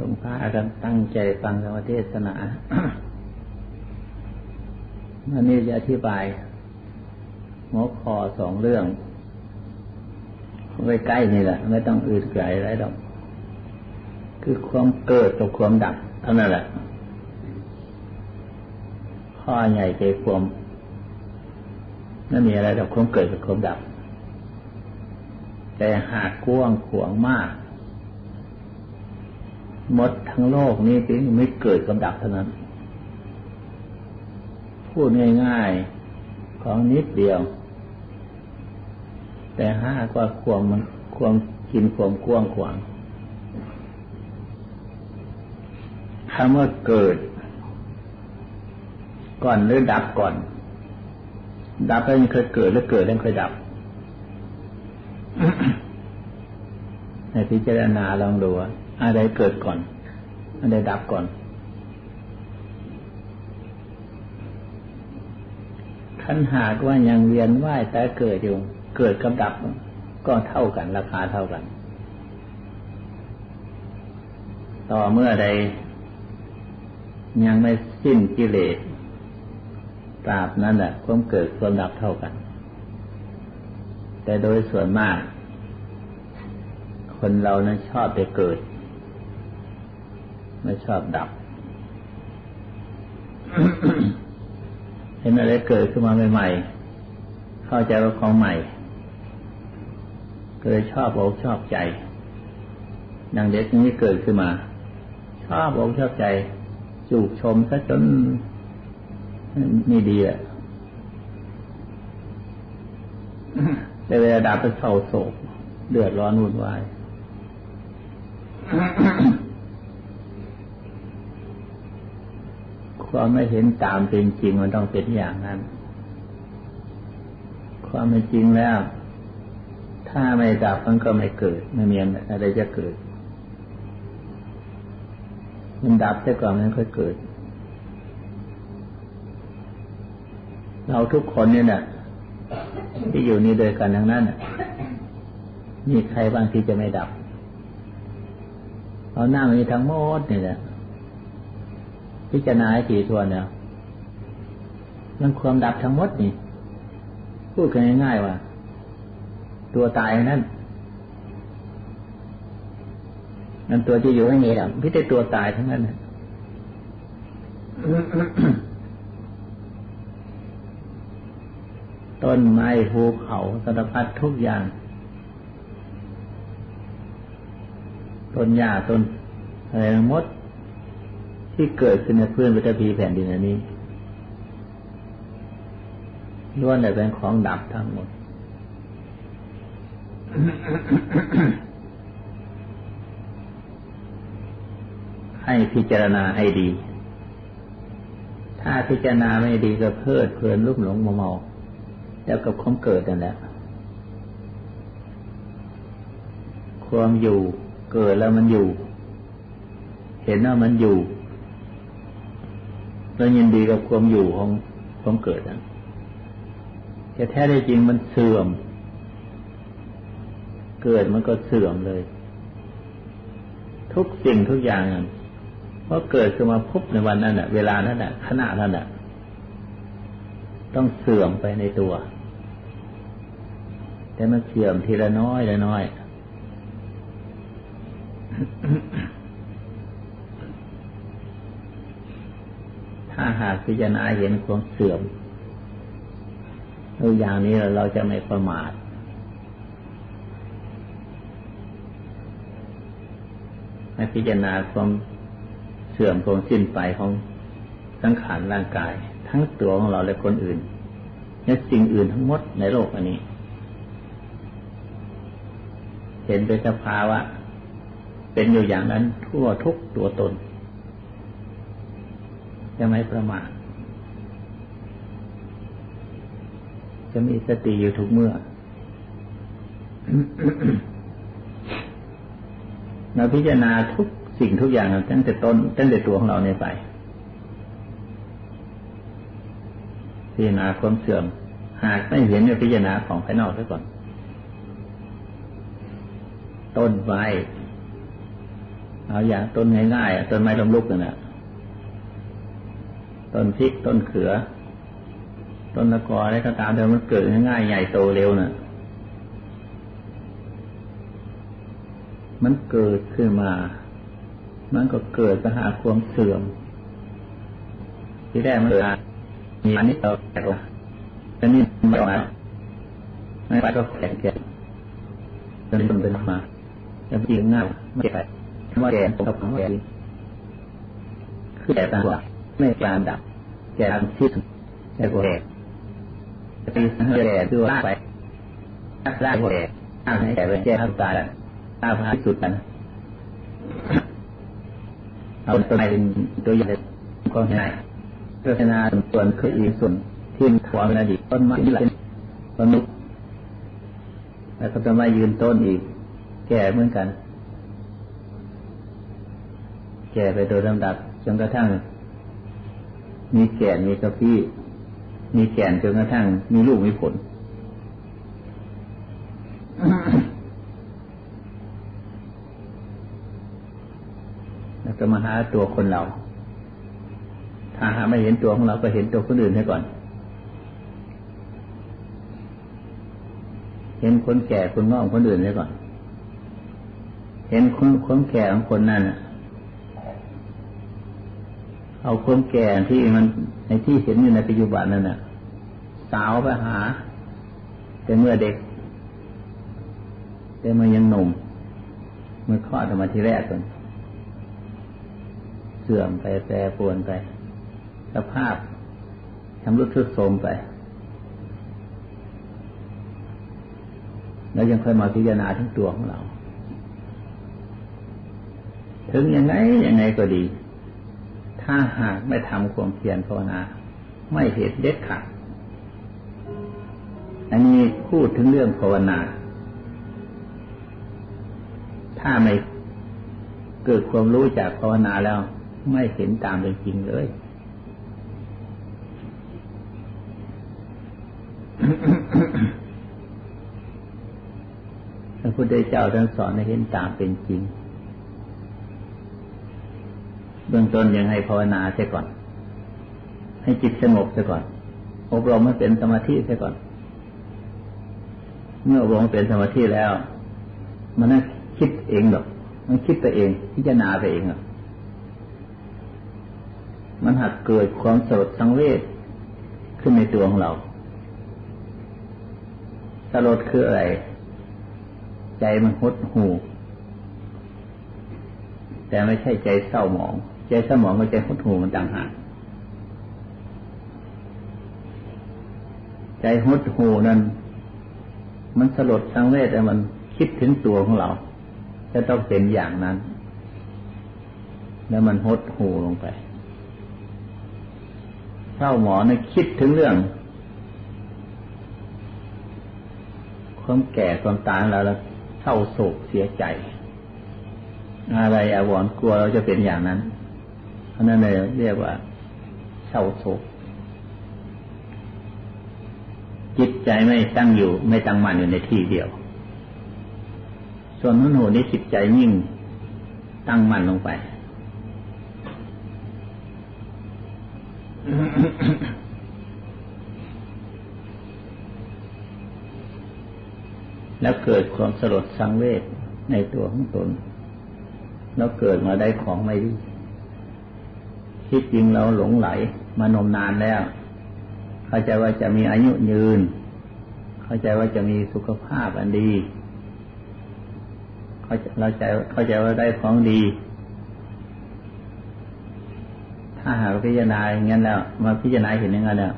จงพากันตั้งใจฟังธรรมเทศนาวันนี้จะอธิบายหัวคอสองเรื่องใกล้ๆนี่แหละ ไม่ต้องอื่นไกลอะไรหรอก คือความเกิดกับความดับเท่านั้นแหละ ข้อใหญ่ใจความไม่นมีอะไรกับความเกิดกับความดับ แต่หากกว้างขวางมาก หมดทั้งโลกนี้เป็นไม่เกิดกับดับเท่านั้น พูดง่ายๆของนิดเดียว แต่ห้าก็ความมันความกินความกว้างขวางคำว่าเกิด ก่อนหรือดับก่อน ดับแล้วยังเคยเกิดแล้วเกิดแล้วเคยดับในพิจารณาลองดูว่า อะไรเกิดก่อน อะไรดับก่อนขันหากว่ายังเวียนว่ายแต่เกิดอยู่ เกิดกับดับ ก็เท่ากันราคาเท่ากัน ต่อเมื่อใด ยังไม่สิ้นกิเลสตราบนั้นแหละความเกิดความดับเท่ากัน แต่โดยส่วนมาก คนเรานั้นชอบไปเกิด ไม่ชอบดับ เห็นอะไรเกิดขึ้นมาใหม่ๆ เข้าใจว่าของใหม่เกิดชอบอกชอบใจ ดังเด็กนี้เกิดขึ้นมา ชอบอกชอบใจ จูบชมซะจนนี่ดีอะแต่เวลาดับไปเศร้าโศกเดือดร้อนวุ่นวาย ความไม่เห็นตามเป็นจริงมันต้องเป็นอย่างนั้น ความไม่จริงแล้ว ถ้าไม่ดับมันก็ไม่เกิดไม่มีอะไรจะเกิด มันดับแต่ก่อนมันค่อยเกิด เราทุกคนเนี่ยนะที่อยู่นี่โดยกันทั้งนั้นมีใครบ้างที่จะไม่ดับเรานั่งนี่ทั้งหมดนี่แหละ พิจารณาให้ถี่ถ้วนแล้วมันความดับทั้งหมดนี่ พูดกันง่ายๆว่า ตัวตายนั้นนั่นตัวจะอยู่ไม่มีหรอกพิจารตัวตายทั้งนั้นต้นไม้ภูเขาสารพัดทุกอย่าง ต้นหญ้าต้นอะไรทั้งหมด ที่เกิดขึ้นในพื้นปฐพีแผ่นดินอันนี้ล้วนแต่เป็นของดับทั้งหมด ให้พิจารณาให้ดี ถ้าพิจารณาไม่ดีก็เพิดเพลินลุ่มหลงเมาแล้วกับความเกิดนั่นแหละ ความอยู่เกิดแล้วมันอยู่ เห็นว่ามันอยู่ แล้วยินดีกับความอยู่ของความเกิดนั้นแต่แท้ได้จริงมันเสื่อม เกิดมันก็เสื่อมเลย ทุกสิ่งทุกอย่างเพราะเกิดขึ้นมาพบในวันนั้นแหะเวลานั้นแหะขณะนั้นแหะต้องเสื่อมไปในตัว แต่มันเสื่อมทีละน้อยละน้อย ถ้าหากพิจารณาเห็นความเสื่อมตัวอย่างนี้เราจะไม่ประมาทให้พิจารณาความเสื่อมความสิ้นไปของสังขารร่างกาย ทั้งตัวของเราและคนอื่นและสิ่งอื่นทั้งหมดในโลกอันนี้ เห็นเป็นสภาวะ เป็นอยู่อย่างนั้นทั่วทุกตัวตน จะไม่ประมาทจะมีสติอยู่ทุกเมื่อเราพิจารณาทุกสิ่งทุกอย่างตั้งแต่ต้นตั้งแต่ตัวของเราเนี่ยไปพิจารณาความเสื่อม หากไม่เห็นในพิจารณาของภายนอกซะก่อน ต้นไม้เอาอย่างต้นง่ายๆต้นไม้ลมลุกนั่นแหละ ต้นพริกต้นเขือ ต้นตะกออะไรก็ตามแต่มันเกิดง่ายๆใหญ่โตเร็วน่ะ มันเกิดขึ้นมา มันก็เกิดปัญหาความเสื่อม ที่แรกมันเกิดมีอันนี้เราแตกออกแล้วนี่มาออกมาไม่ไปก็แก่แก่จนเป็นมาแล้วปีง่ายไม่แก่ว่าแก่กับของแก่คือแก่ตาง ไม่การดับแก่ที่แก่กว่าแก่ตีแก่คือว่าไปร่างแก่ร่างให้แก่เป็นแก่ทำตายตาพาสุดกันเอาตัวไหนตัวใหญ่ก็ง่ายเพื่อนาส่วนคืออีกส่วนที่ความเป็นอดีตต้นไม้ที่ไหลมนุษย์แล้วก็จะมายืนต้นอีก แก่เหมือนกัน แก่ไปโดยลำดับจนกระทั่ง มีแก่นมีกระพี้มีแก่นจนกระทั่งมีลูกมีผล แล้วก็มาหาตัวคนเรา ถ้าหาไม่เห็นตัวของเราก็เห็นตัวคนอื่นให้ก่อน เห็นคนแก่คนงอกคนอื่นให้ก่อน เห็นคนคนแก่ของคนนั้น เอาคนแก่ที่มันในที่เห็นอยู่ในปัจจุบันนั่นน่ะ สาวไปหา แต่เมื่อเด็ก แต่เมื่อยังหนุ่ม เมื่อคลอดออกมาทีแรกก่อนเสื่อมไปแปรปรวนไปสภาพทำรุดทุดโทรมไป แล้วยังค่อยมาพิจารณาทั้งตัวของเรา ถึงยังไงยังไงก็ดี ถ้าหากไม่ทำความเพียรภาวนา ไม่เหตุเด็ดขาดอันนี้พูดถึงเรื่องภาวนา ถ้าไม่เกิดความรู้จากภาวนาแล้ว ไม่เห็นตามเป็นจริงเลย พระพุทธเจ้าท่านสอนให้เห็นตามเป็นจริง เบื้องต้นยังให้ภาวนาเสียก่อน ให้จิตสงบเสียก่อน อบรมให้เป็นสมาธิเสียก่อน เมื่ออบรมเป็นสมาธิแล้ว มันน่าคิดเองหรอก มันคิดไปเอง พิจารณาไปเองอะมันหักเกิดความสลดสังเวชขึ้นในตัวของเรา สลดคืออะไร ใจมันหดหู แต่ไม่ใช่ใจเศร้าหมอง ใจเศร้าหมองกับใจหดหูมันต่างหากใจหดหูนั้น มันสลดสังเวชแต่มันคิดถึงตัวของเรา จะต้องเป็นอย่างนั้น แล้วมันหดหูลงไปเศร้าหมองในคิดถึงเรื่อง ความแก่ความตายแล้วแล้วเศร้าโศกเสียใจ อะไรอาวรกลัวเราจะเป็นอย่างนั้น เพราะนั้นเลยเรียกว่าเศร้าโศกจิตใจไม่ตั้งอยู่ ไม่ตั้งมั่นอยู่ในที่เดียว ส่วนมโนนี้จิตใจยิ่งตั้งมั่นลงไป แล้วเกิดความสลดสังเวชในตัวของตน แล้วเกิดมาได้ของไม่ดี ที่จริงเราหลงไหลมานมนานแล้ว เข้าใจว่าจะมีอายุยืน เข้าใจว่าจะมีสุขภาพอันดีเข้าเราใจเข้าใจว่าได้ของดี ถ้าหากพิจารณาอย่างนั้นแล้ว มาพิจารณาเห็นอย่างนั้นแล้ว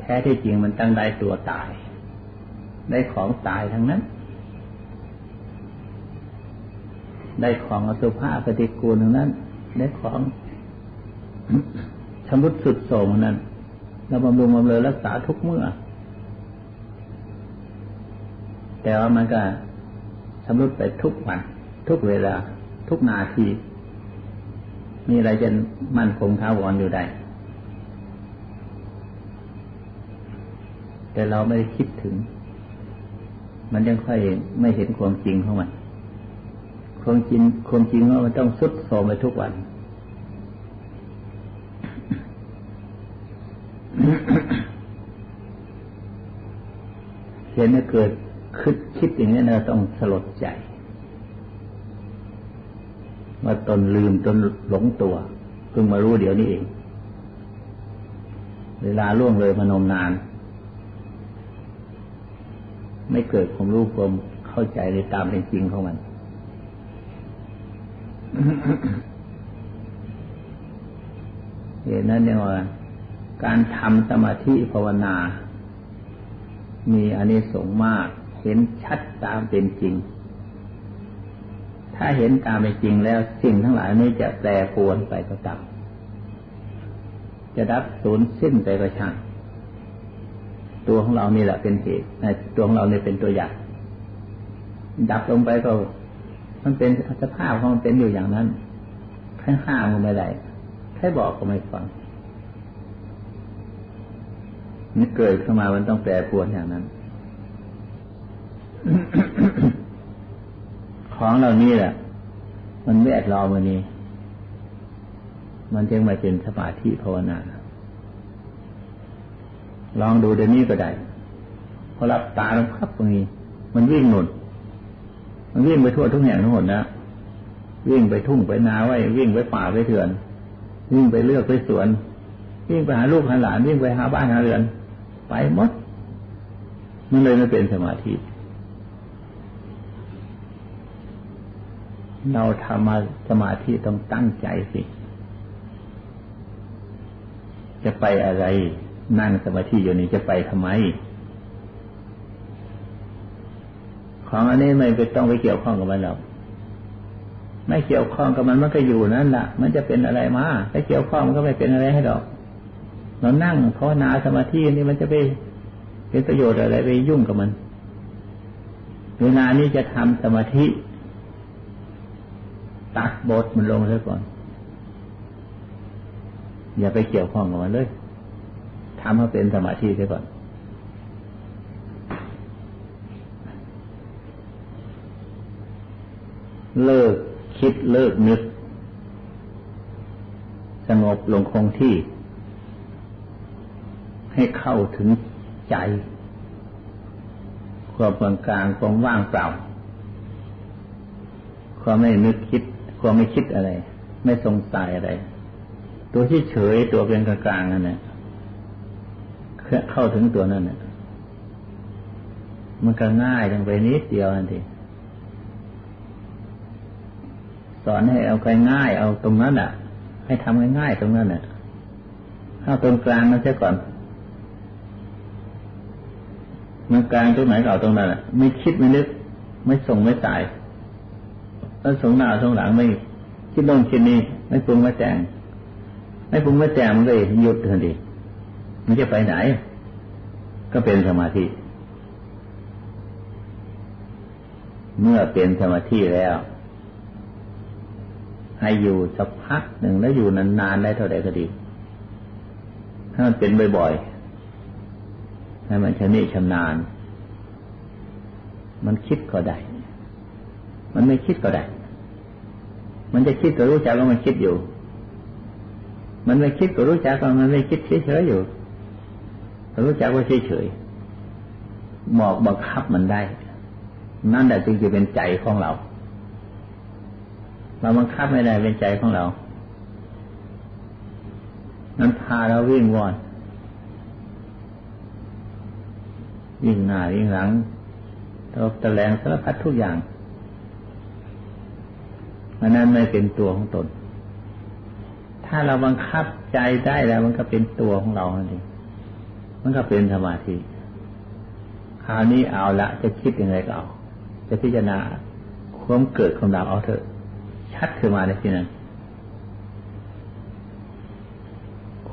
แท้ที่จริงมันตั้งได้ตัวตาย ได้ของตายทั้งนั้น ได้ของอสุภะปฏิกูลทั้งนั้น ได้ของ ชำรุดสุดโทรมนั้นเราบำรุงบำเรอรักษาทุกเมื่อ แต่ว่ามันก็ชำรุดไปทุกวัน ทุกเวลา ทุกนาที มีอะไรจะมั่นคงท้าวรอยู่ได้ แต่เราไม่ได้คิดถึง มันยังค่อยไม่เห็นความจริงของมันคคงจริงคงจริงว่ามันต้องสุดโทมไปทุกวัน เห็นเกิดคิดคิดอย่างนี้เราต้องสลดใจ ว่าตนลืมตนหลงตัวเพิ่งมารู้เดี๋ยวนี้เอง เวลาล่วงเลยมานมนาน ไม่เกิดความรู้ความเข้าใจในตามเป็นจริงของมันเหตุนั้นเนี่ยว่าการทำสมาธิภาวนา มีอานิสงส์มาก เห็นชัดตามเป็นจริง ถ้าเห็นตามเป็นจริงแล้วสิ่งทั้งหลายนี้จะแปรปรวนไปก็ตามจะดับสูญสิ้นไปก็ช่างตัวของเรานี่แหละเป็นเหตุตัวของเราเนี่ยเป็นตัวอย่าง ดับลงไปก็ มันเป็นสภาพของมันเป็นอยู่อย่างนั้นใครห้ามก็ไม่ได้ใครบอกก็ไม่ฟัง นี่เกิดขึ้นมามันต้องแปรปรวนอย่างนั้น ของเหล่านี้แหละมันแวดล้อมวันนี้ มันจึงมาเป็นสมาธิภาวนา ลองดูเดี๋ยวนี้ก็ได้พอรับตาลงพับตรงนี้ มันวิ่งหนุนมันวิ่งไปทั่วทุกแห่งทั้งหมดนะวิ่งไปทุ่งไปนาไว้ วิ่งไปป่าไปเถื่อน วิ่งไปเลือกไปสวน วิ่งไปหาลูกหาหลาน วิ่งไปหาบ้านหาเรือน ไปหมด มันเลยไม่เป็นสมาธิ เราทำมาสมาธิต้องตั้งใจสิ จะไปอะไร นั่งสมาธิอยู่นี่จะไปทำไม ของอันนี้ไม่ไปต้องไปเกี่ยวข้องกับมันหรอกไม่เกี่ยวข้องกับมันมันก็อยู่นั่นแหละมันจะเป็นอะไรมาถ้าเกี่ยวข้องมันก็ไม่เป็นอะไรให้ดอก เรานั่งภาวนาสมาธินี่มันจะไปเป็นประโยชน์อะไรไปยุ่งกับมัน เวลานี้จะทำสมาธิ ตัดบทมันลงซะก่อน อย่าไปเกี่ยวข้องกับมันเลยทำให้เป็นสมาธิซะก่อนเลิกคิดเลิกนึก สงบลงคงที่ ให้เข้าถึงใจความกลางกลางความว่างเปล่า ความไม่นึกคิด ความไม่คิดอะไร ไม่สงสัยอะไร ตัวที่เฉยตัวเป็นกลางกลางนั่นแหละเข้าถึงตัวนั่นน่ะมันก็ง่ายลงไปนิดเดียวนั่นเองสอนให้เอาง่ายเอาตรงนั้นอะ ให้ทำง่ายๆตรงนั้นอะเอาตรงกลางนั่นใช่ก่อน มันกลางตรงไหนก็เอาตรงนั้นอะไม่คิดไม่นึก ไม่ส่งไม่สายแล้วส่งหน้าส่งหลังไม่คิดโน่นคิดนี้ไม่ปรุงไม่แต่งไม่ปรุงไม่แต่งมันก็หยุดทันทีมันจะไปไหน ก็เป็นสมาธิ เมื่อเป็นสมาธิแล้ว ให้อยู่สักพักหนึ่งแล้วอยู่นานๆได้เท่าใดก็ดี ถ้ามันเป็นบ่อยๆ ให้มันชำนิชำนาญ มันคิดก็ได้ มันไม่คิดก็ได้ มันจะคิดก็รู้จักว่ามันคิดอยู่ มันไม่คิดก็รู้จักว่ามันไม่คิดเฉยๆอยู่ รู้จักว่าเฉยๆบอกบังคับมันได้ นั่นแหละจึงจะเป็นใจของเรา เราบังคับไม่ได้เป็นใจของเรา นั้นพาเราวิ่งว่อน วิ่งหน้าวิ่งหลังตลบตะแลงสารพัดทุกอย่างอันนั้นไม่เป็นตัวของตน ถ้าเราบังคับใจได้แล้ว มันก็เป็นตัวของเราเองมันก็เป็นสมาธิคราวนี้เอาละ จะคิดยังไงก็เอา จะพิจารณาความเกิดความดับเอาเถอะ ชัดขึ้นมาในที่นั้น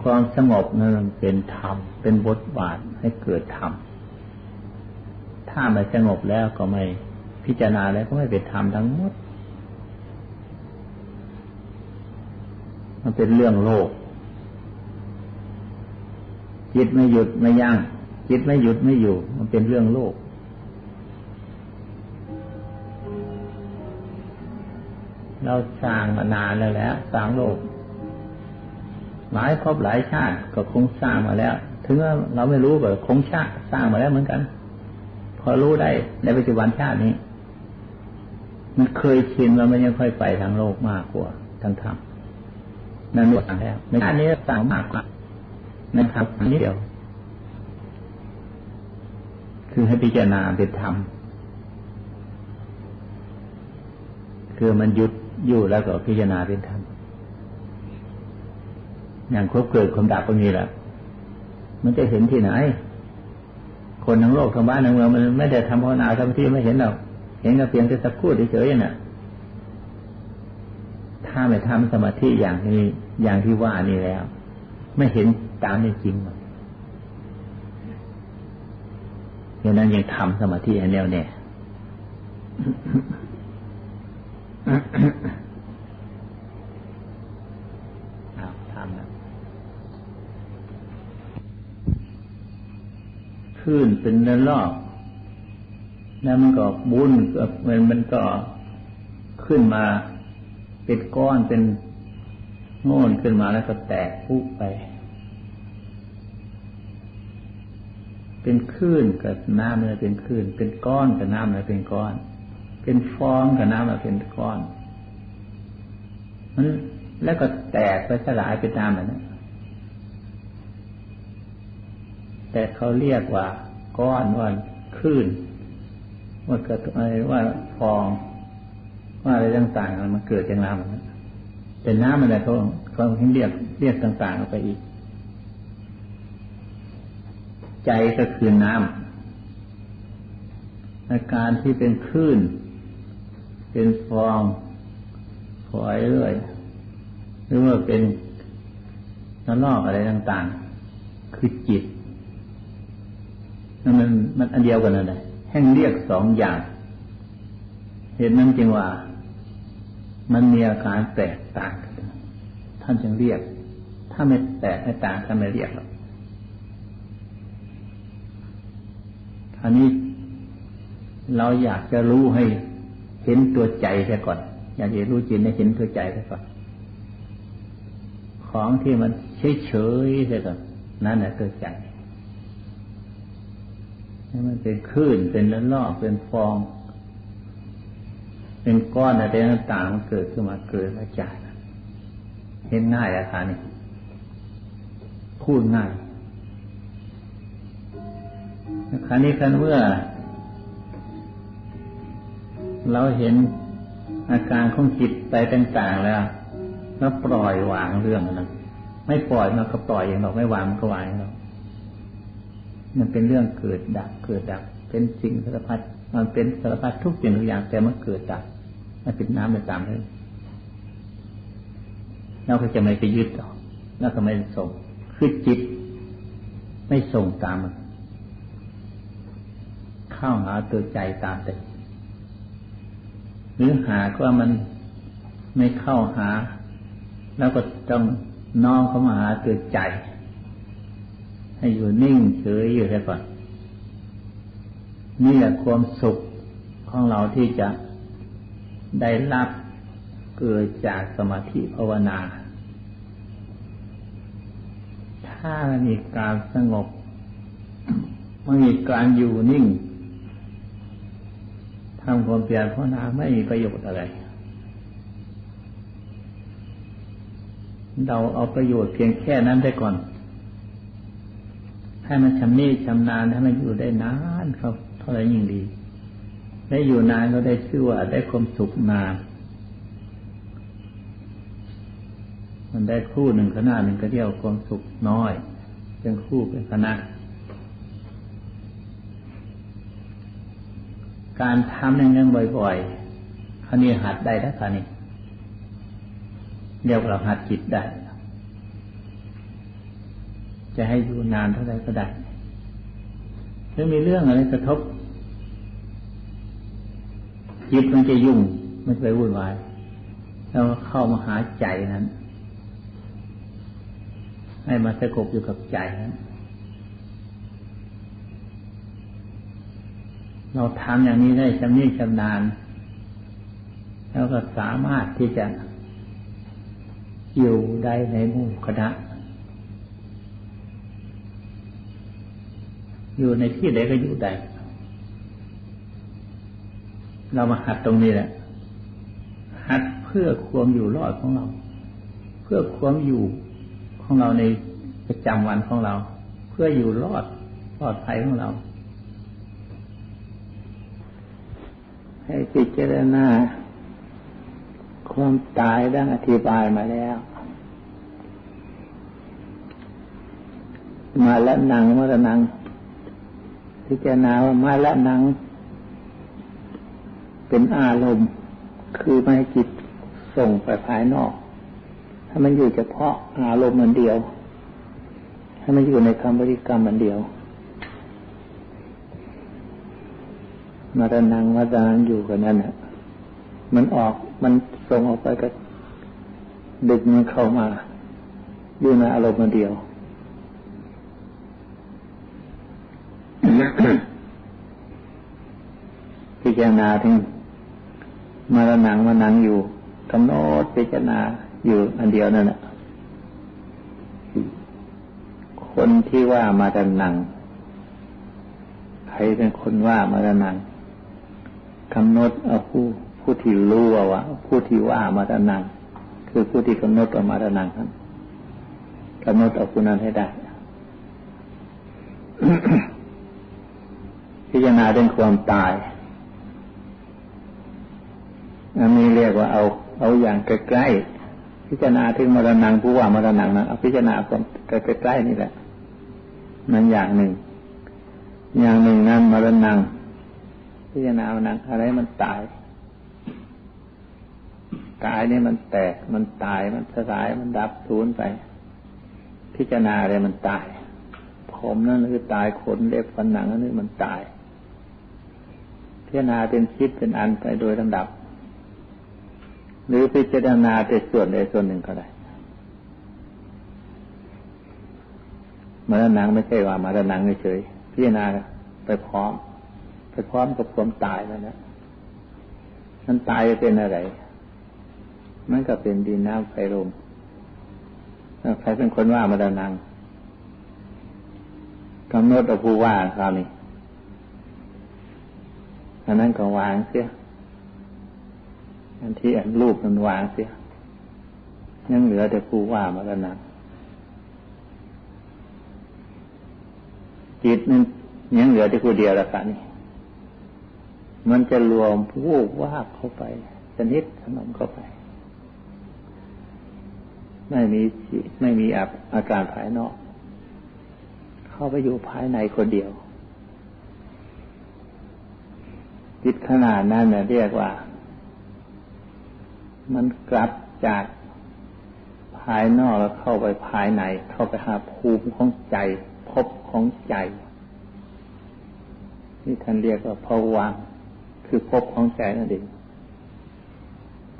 ความสงบนั้นเป็นธรรม เป็นบทบาทให้เกิดธรรม ถ้าไม่สงบแล้วก็ไม่พิจารณาแล้วก็ไม่เป็นธรรมทั้งหมด มันเป็นเรื่องโลก จิตไม่หยุดไม่ยัง้งจิตไม่หยุดไม่อยู่ มันเป็นเรื่องโลก เราสร้างมานานแล้วแหล้วสร้างโลก หลายภพหลายชาติก็คงสร้างมาแล้ว ถึงว่าเราไม่รู้ก็คงชาติสร้างมาแล้วเหมือนกัน พอรู้ได้ในปัจจุบันชาตินี้ มันเคยชินเราไม่ยังค่อยไปทางโลกมากกว่าทางธรรมนั่นหมดแล้วในชาตินี้สร้างมากกว่าในธรรมนี้เดียว คือให้พิจารณาเป็นธรรมคือมันหยุดอยู่แล้วก็พิจารณาเป็นธรรมอย่างครบเกิดความดับก็มีแหละมันจะเห็นที่ไหน คนทั้งโลกทั้งบ้านทั้งเมืองมันไม่ได้ทำภาวนาทำที่ไม่เห็นหรอกเห็นก็เพียงแค่สักพูดเฉยๆน่ะ ถ้าไม่ทำสมาธิอย่างนี้อย่างที่ว่านี่แล้ว ไม่เห็นตามนี้จริงหรอกดังนั้นยังทำสมาธิให้แน่วแน่เอาทำนะ ขึ้นเป็นระลอกแล้วมันก็บุญมันมันก็ขึ้นมาเป็นก้อนเป็นโง่นขึ้นมาแล้วก็แตกพุไป เป็นคลื่นกับน้ำเลยเป็นคลื่น เป็นก้อนกับน้ำเลยเป็นก้อน เป็นฟองกับน้ำมาเป็นก้อนมันแล้วก็แตกไปสลายไปตามแบบนั้น แต่เขาเรียกว่า ก้อนว่าคลื่นว่าเกิดอะไรว่าฟองว่าอะไรต่างๆมันเกิดจากน้ำแบบนั้นแต่น้ำอะไรเขาเขาเรียกเรียกต่างๆออกไปอีก ใจก็คือน้ำอาการที่เป็นคลื่น เป็นฟองฝอยเรื่อยหรือว่าเป็นนลอกอะไรต่างๆ คือจิต นั่นมันมันอันเดียวกันนั่นแหละแห่งเรียกสองอย่าง เหตุนั้นจึงว่า มันมีอาการแตกต่างกันท่านจึงเรียก ถ้าไม่แตกไม่ต่างท่านไม่เรียกหรอกอันนี้เราอยากจะรู้ให้เห็นตัวใจซะก่อน อยากจะรู้จิตให้เห็นตัวใจซะก่อน ของที่มันเฉยเฉยซะก่อนนั่นแหละตัวใจ ให้มันเป็นคลื่นเป็นละลอกเป็นฟอง เป็นก้อนอะไรต่างๆมันเกิดขึ้นมาเกิดมาจากเห็นง่ายอะค่ะนี่พูดง่ายคราวนี้คันเมื่อ เราเห็นอาการของจิตไปต่างๆแล้วแล้วปล่อยวางเรื่องนั้นไม่ปล่อยมันก็ปล่อยอย่างเราไม่วางมันก็วางอย่างเรา มันเป็นเรื่องเกิดดับเกิดดับ เป็นสิ่งสารพัดมันเป็นสารพัดทุกสิ่งทุกอย่างแต่มันเกิดดับมันเป็นน้ำเป็นตามเลยเราก็จะไม่ไปยึดต่อแล้วก็ไม่ส่งคือจิต ไม่ส่งตามมันเข้าหาตัวใจตามแต่หรือหากว่ามันไม่เข้าหา แล้วก็ต้องน้อมเข้ามาหาตัวใจ ให้อยู่นิ่งเฉยอยู่แค่ก่อนนี่แหละความสุขของเราที่จะได้รับเกิดจากสมาธิภาวนา ถ้ามีการสงบมันมีการอยู่นิ่งทำความเพียรภาวนาไม่มีประโยชน์อะไร เราเอาประโยชน์เพียงแค่นั้นได้ก่อน ให้มันชำนิชำนาญให้มันอยู่ได้นานครับเท่าไรยิ่งดี ได้อยู่นานก็ได้ชื่อว่าได้ความสุขนาน มันได้คู่หนึ่งขนาดหนึ่งก็เรียกความสุขน้อย เป็นคู่เป็นคณะการทำอย่างนั้นบ่อยๆคราวนี้หัดได้แล้วคราวนี้เรียกเราหัดจิตได้ จะให้อยู่นานเท่าไรก็ได้ถ้ามีเรื่องอะไรกระทบ จิตมันจะยุ่งมันไปวุ่นวายเราเข้ามาหาใจนั้น ให้มาสะกบอยู่กับใจนั้นเราทำอย่างนี้ได้ชำนิชำนาญ แล้วก็สามารถที่จะอยู่ได้ในหมู่คณะ อยู่ในที่ใดก็อยู่ได้เรามาหัดตรงนี้แหละ หัดเพื่อความอยู่รอดของเรา เพื่อความอยู่ของเราในประจำวันของเรา เพื่ออยู่รอดปลอดภัยของเรา ให้พิจารณาความตายดังอธิบายมาแล้ว มาละนังมาละนัง พิจารณาว่ามาละนัง เป็นอารมณ์ คือไม่ให้จิตส่งไปภายนอก ถ้ามันอยู่เฉพาะอารมณ์มันเดียว ถ้ามันอยู่ในคำบริกรรมมันเดียว มาละนังมาละนังอยู่กันนั่นแหละมันออกมันส่งออกไปก็ดึกมันเข้ามา อยู่ในอารมณ์มันเดียว พิจารณาถึงมาละหนังมานังอยู่กำหนดพิจารณาอยู่อันเดียวนั่นแหละคนที่ว่ามาละนังใครเป็นคนว่ามาละนังกำหนดเอาผู้ผู้ที่รู้ว่าผู้ที่ว่ามาตนังคือผู้ที่กำหนดเอามาตนังนั้นกำหนดเอาผู้นั้นให้ได้ พิจารณาเรื่องความตายอันนี้เรียกว่าเอา เอาอย่างใกล้ๆพิจารณาถึงมรณงผู้ว่ามรณงนะเอาพิจารณาความใกล้ๆนี่แหละนั่นอย่างหนึ่ง อย่างหนึ่งนั้นมรณงพิจารณาหนังอะไรมันตายกายนี่มันแตกมันตายมันสลายมันดับสูญไป พิจารณาอะไรมันตาย ผมนั่นคือตายขนเล็บฟันหนังนั่นคือมันตาย จารณาเป็นคิดเป็นอันไปโดยลำดับ หรือพิจารณาแต่ส่วนใดส่วนหนึ่งก็ได้มาแล้วนังไม่ใช่ว่ามาแล้วนังเฉยพิจารณาไปพร้อม ไปพร้อมกับความตายแล้วนะมันตายจะเป็นอะไร มันก็เป็นดินน้ำไฟลมใครเป็นคนว่ามาดานังกำหนดเอาผู้ว่าคราวนี้ อันนั้นก็วางเสียอันที่อันรูปมันวางเสียยังเหลือแต่ผู้ว่ามาดานังจิตนั้นยังเหลือแต่ผู้เดียวละกันนี่มันจะรวมผู้ว่าเข้าไปชนิดขนมเข้าไป ไม่มีไม่มีอาการภายนอก เข้าไปอยู่ภายในคนเดียว จิตขนาดนั้นเนี่ยเรียกว่า มันกลับจากภายนอกแล้วเข้าไปภายใน เข้าไปหาภูมิของใจ พบของใจนี่ท่านเรียกว่าภวังคือพบของใจนั่นเอง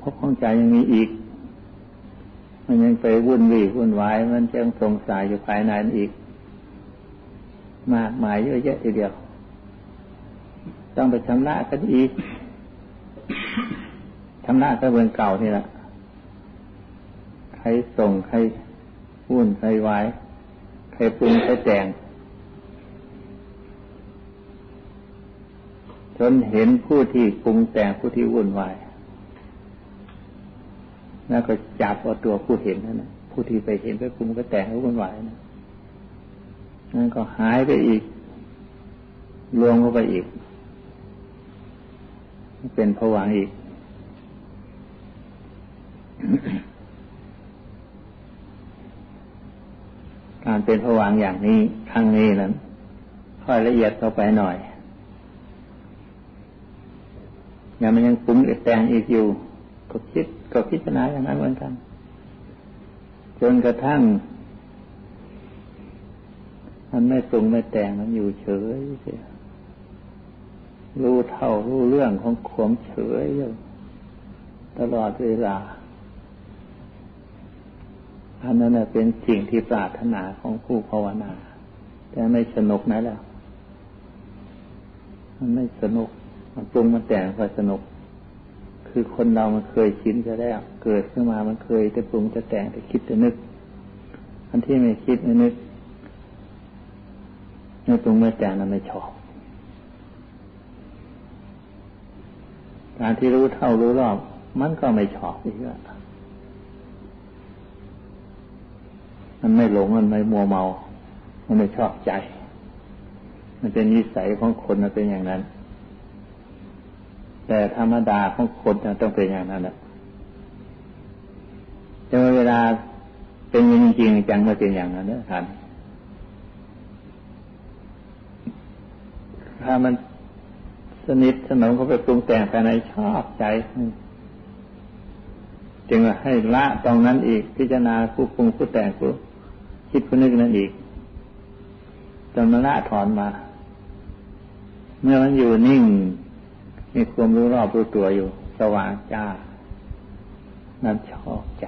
พบของใจยังมีอีก มันยังไปวุ่นวี่วุ่นวายมันยังสงสัยอยู่ภายในอีก มากมายเยอะแยะทีเดียว ต้องไปชำระกันอีกชำระก็เบือนเก่านี่แหละใครส่งใครวุ่นใครวายใครปรุงใครแต่งจนเห็นผู้ที่ปรุงแต่งผู้ที่วุ่นวายแล้วก็จับเอาตัวผู้เห็นนั่นนะผู้ที่ไปเห็นไปปรุงไปแต่งให้วุ่นวายนะนั่นก็หายไปอีกรวมเข้าไปอีก เป็นผวังอีก การเป็นผวังอย่างนี้ครั้งนี้นั้นค่อยละเอียดเข้าไปหน่อยอย่างมันยังปรุงแต่งอีกอยู่ก็คิดก็พิจารณาอย่างนั้นเหมือนกัน จนกระทั่ง มันไม่ปรุงไม่แต่งมันอยู่เฉยเสีย รู้เท่ารู้เรื่องของขวมเฉยอยู่ตลอดเวลา อันนั้นเป็นสิ่งที่ปรารถนาของผู้ภาวนา แต่ไม่สนุกนะแล้ว มันไม่สนุก มันปรุงมันแต่งก็สนุก คือคนเรามันเคยชินจะแล้วเกิดขึ้นมามันเคยแต่ปรุงจะแต่งแต่คิดจะนึก อันที่ไม่คิดไม่นึกไม่ปรุงไม่แต่งนั้นไม่ชอบ การที่รู้เท่ารู้รอบ มันก็ไม่ชอบอีกแล้วมันไม่หลงมันไม่มัวเมา มันไม่ชอบใจ มันเป็นนิสัยของคนมันเป็นอย่างนั้น แต่ธรรมดาของคนต้องเป็นอย่างนั้นแหละแต่เวลาเป็นจริงจังมาเป็นอย่างนั้นนะท่านถ้ามัน สนิทสนมเขาไปปรุงแต่งภายในชอบใจจึงให้ละตรงนั้นอีก พิจารณาผู้ปรุงผู้แต่งผู้คิดผู้นึกนั้นอีกจนมันละถอนมา เมื่อมันอยู่นิ่ง มีความรู้รอบรู้ตัวอยู่ สว่างจ้านั้นชอบใจ